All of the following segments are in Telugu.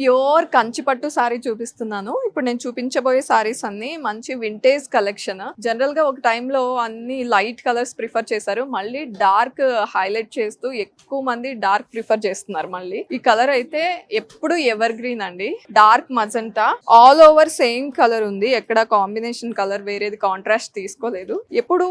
ప్యూర్ కంచిపట్టు సారీ చూపిస్తున్నాను. ఇప్పుడు నేను చూపించబోయే సారీస్ అన్ని మంచి వింటేజ్ కలెక్షన్ జనరల్గా ఒక టైంలో అన్ని లైట్ కలర్స్ ప్రిఫర్ చేశారు. మళ్ళీ డార్క్ హైలైట్ చేస్తూ ఎక్కువ మంది డార్క్ ప్రిఫర్ చేస్తున్నారు మళ్ళీ. ఈ కలర్ అయితే ఎప్పుడు ఎవర్ గ్రీన్ అండి. Dark magenta all over same colour ఉంది. ఎక్కడ కాంబినేషన్ కలర్ వేరేది కాంట్రాస్ట్ తీసుకోలేదు. ఎప్పుడు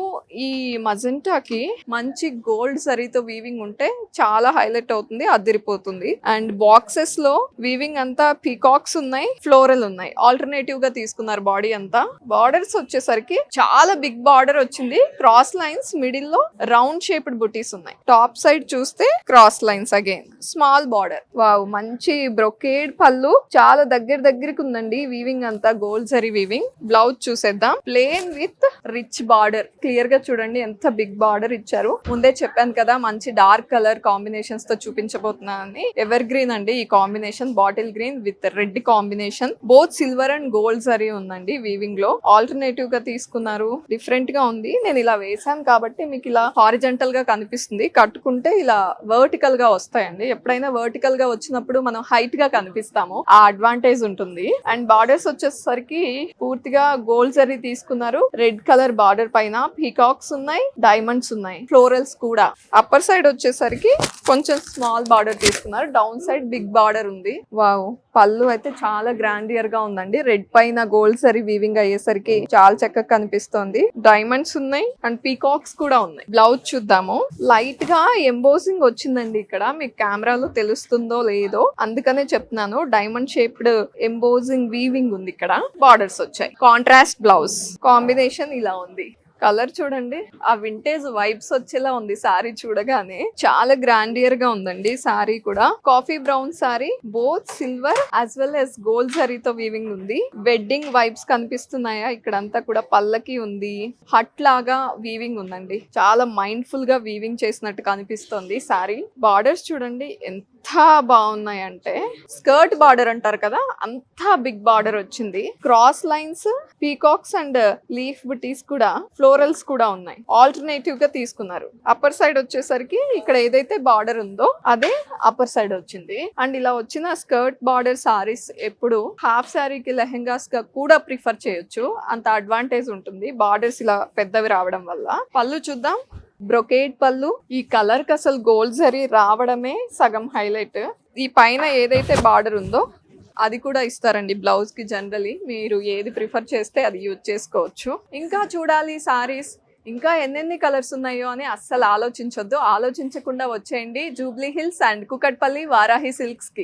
ఈ మజంటాకి మంచి గోల్డ్ సరీతో వీవింగ్ ఉంటే చాలా హైలైట్ అవుతుంది అదిరిపోతుంది. అండ్ బాక్సెస్లో వీవింగ్ అంతా పీకాక్స్ ఉన్నాయి ఫ్లోరల్ ఉన్నాయి. ఆల్టర్నేటివ్గా తీసుకున్నారు బాడీ అంతా. బార్డర్స్ వచ్చేసరికి చాలా బిగ్ బార్డర్ వచ్చింది. క్రాస్ లైన్స్ మిడిల్లో రౌండ్ షేప్డ్ బుటీస్ ఉన్నాయి. టాప్ సైడ్ చూస్తే cross lines again small border wow మంచి బ్రొకేడ్ పళ్ళు. చాలా దగ్గర దగ్గరికి ఉందండి వీవింగ్ అంతా. గోల్డ్ జరీ వీవింగ్ బ్లౌజ్ చూసేద్దాం. ప్లేన్ విత్ రిచ్ బార్డర్ క్లియర్గా చూడండి ఎంత బిగ్ బార్డర్ ఇచ్చారు. ముందే చెప్పాను కదా మంచి డార్క్ కలర్ కాంబినేషన్స్తో చూపించబోతున్నానని. ఎవర్ గ్రీన్ అండి ఈ combination bottle green with red combination. Both silver and gold zari ఉందండి వీవింగ్లో. ఆల్టర్నేటివ్గా తీసుకున్నారు. డిఫరెంట్గా ఉంది. నేను ఇలా వేసాను కాబట్టి మీకు ఇలా హారిజెంటల్గా కనిపిస్తుంది. కట్టుకుంటే ఇలా వర్టికల్గా వస్తాయండి. ఎప్పుడైనా వర్టికల్గా వచ్చినప్పుడు మనం హైట్గా కనిపిస్తాము. ఆ అడ్వాంటేజ్ ఉంటుంది. అండ్ బార్డర్స్ వచ్చేసరికి పూర్తిగా గోల్డ్ సరీ తీసుకున్నారు. రెడ్ కలర్ బార్డర్ పైన పీకాక్స్ ఉన్నాయి. డైమండ్స్ ఉన్నాయి. ఫ్లోరల్స్ కూడా. అప్పర్ సైడ్ వచ్చేసరికి కొంచెం స్మాల్ బార్డర్ తీసుకున్నారు. డౌన్ సైడ్ బిగ్ బార్డర్ ఉంది. వా వావ్. పళ్ళు అయితే చాలా గ్రాండియర్గా ఉందండి. రెడ్ పైన గోల్డ్ సరీ వీవింగ్ అయ్యేసరికి చాలా చక్కగా కనిపిస్తోంది. డైమండ్స్ ఉన్నాయి అండ్ పీకాక్స్ కూడా ఉన్నాయి. బ్లౌజ్ చూద్దాము. లైట్గా ఎంబోసింగ్ వచ్చిందండి ఇక్కడ. మీకు కెమెరాలో తెలుస్తుందో లేదో అందుకనే చెప్తున్నాను. డైమండ్ షేప్డ్ ఎంబోసింగ్ వీవింగ్ ఉంది ఇక్కడ. బార్డర్స్ వచ్చాయి. కాంట్రాస్ట్ బ్లౌజ్ కాంబినేషన్ ఇలా ఉంది. కలర్ చూడండి. ఆ వింటేజ్ వైబ్స్ వచ్చేలా ఉంది సారీ చూడగానే. చాలా గ్రాండియర్గా ఉందండి సారీ కూడా. Coffee brown sari both silver as well as gold సారీతో weaving ఉంది. వెడ్డింగ్ వైబ్స్ కనిపిస్తున్నాయా? ఇక్కడంతా కూడా పల్లకి ఉంది. హట్ లాగా వీవింగ్ ఉందండి. చాలా మైండ్ ఫుల్గా వీవింగ్ చేసినట్టు కనిపిస్తుంది సారీ. బార్డర్స్ చూడండి ఎంత బాగున్నాయంటే. స్కర్ట్ బార్డర్ అంటారు కదా అంతా బిగ్ బార్డర్ వచ్చింది. Cross lines peacocks and leaf బుటీస్ కూడా. ఫ్లో ఫ్లోరల్స్ కూడా ఉన్నాయి. ఆల్టర్నేటివ్గా తీసుకున్నారు. అప్పర్ సైడ్ వచ్చేసరికి ఇక్కడ ఏదైతే బార్డర్ ఉందో అదే అప్పర్ సైడ్ వచ్చింది. అండ్ ఇలా వచ్చిన స్కర్ట్ బార్డర్ సారీస్ ఎప్పుడు హాఫ్ శారీకి లెహెంగాస్గా కూడా ప్రిఫర్ చేయొచ్చు. అంత అడ్వాంటేజ్ ఉంటుంది బార్డర్స్ ఇలా పెద్దవి రావడం వల్ల. పళ్ళు చూద్దాం. బ్రొకేడ్ పళ్ళు. ఈ కలర్కి అసలు గోల్డ్ జరీ రావడమే సగం హైలైట్ ఈ పైన ఏదైతే బార్డర్ ఉందో అది కూడా ఇస్తారండి బ్లౌజ్కి జనరలీ. మీరు ఏది ప్రిఫర్ చేస్తే అది యూజ్ చేసుకోవచ్చు. ఇంకా చూడాలి సారీస్. ఇంకా ఎన్నెన్ని కలర్స్ ఉన్నాయో అని అస్సలు ఆలోచించొద్దు. ఆలోచించకుండా వచ్చేయండి Jubilee Hills and Kukatpally Varahi సిల్క్స్కి